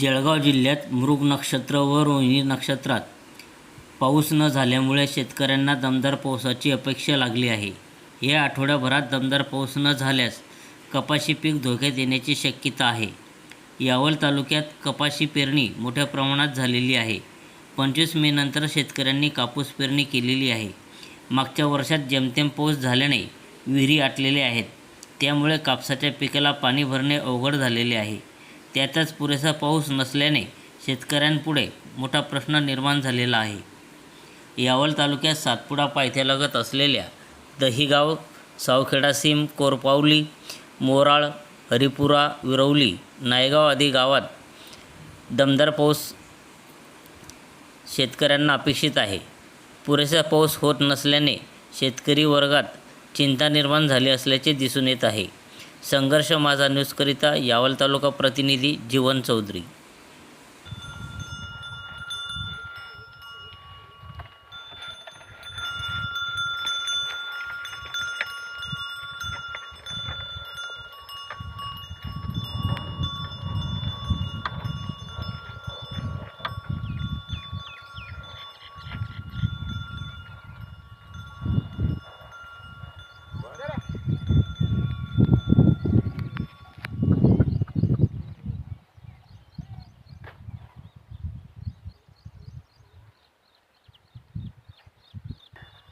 जळगाव जिल्ह्यात मृग नक्षत्र व रोहिणी नक्षत्रात पाऊस न झाल्यामुळे शेतकऱ्यांना दमदार पावसाची अपेक्षा लागली आहे. या आठवड्याभरात दमदार पाऊस न झाल्यास कपाशी पीक धोक्यात येण्याची शक्यता आहे. यावल तालुक्यात कपाशी पेरणी मोठ्या प्रमाणात झालेली आहे. पंचवीस मे नंतर शेतकऱ्यांनी कापूस पेरणी केलेली आहे. मागच्या वर्षात जेमतेम पाऊस झाल्याने विहिरी आटलेल्या आहेत. त्यामुळे कापसाच्या पिकाला पाणी भरणे अवघड झालेले आहे. त्यातच पुरेसा पाऊस नसल्याने शेतकऱ्यांपुढे मोठा प्रश्न निर्माण झालेला आहे. यावल तालुक्यात सातपुडा पायथ्यालगत असलेल्या दहिगाव सावखेडा सीम कोरपावली मोराळ हरिपुरा विरवली नायगाव आदी गावात दमदार पाऊस शेतकऱ्यांना अपेक्षित आहे. पुरेसा पाऊस होत नसल्याने शेतकरी वर्गात चिंता निर्माण झाली असल्याचे दिसून येत आहे. संघर्ष माझा न्यूजकरिता यावल तालुका प्रतिनिधी जीवन चौधरी.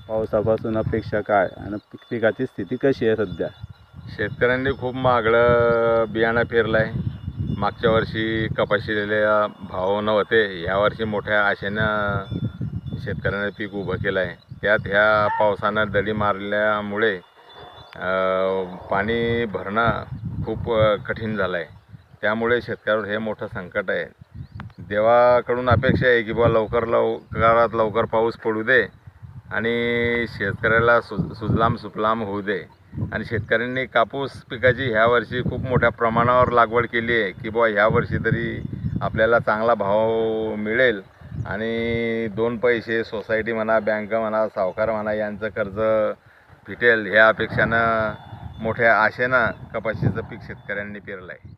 पावसापासून अपेक्षा काय आणि पिकाची स्थिती कशी आहे सध्या? शेतकऱ्यांनी खूप महागडं बियाणं पेरलं आहे मागच्या वर्षी कपाशीला भाव नव्हते. यावर्षी मोठ्या आशेनं शेतकऱ्याने पीक उभं केलं आहे त्यात ह्या पावसानं दडी मारल्यामुळे पाणी भरणं खूप कठीण झालं आहे त्यामुळे शेतकऱ्यावर हे मोठं संकट आहे. देवाकडून अपेक्षा आहे की बुवा लवकर लवकरात लवकर पाऊस पडू दे. आणि शेतकऱ्याला सु सुजलाम सुफलाम होऊ दे. आणि शेतकऱ्यांनी कापूस पिकाची ह्या वर्षी खूप मोठ्या प्रमाणावर लागवड केली आहे की बुवा ह्या वर्षी तरी आपल्याला चांगला भाव मिळेल. आणि दोन पैसे सोसायटी म्हणा बँक म्हणा सावकार म्हणा यांचं कर्ज फिटेल ह्या अपेक्षानं मोठ्या आशेनं कपाशीचं पीक शेतकऱ्यांनी पेरलं आहे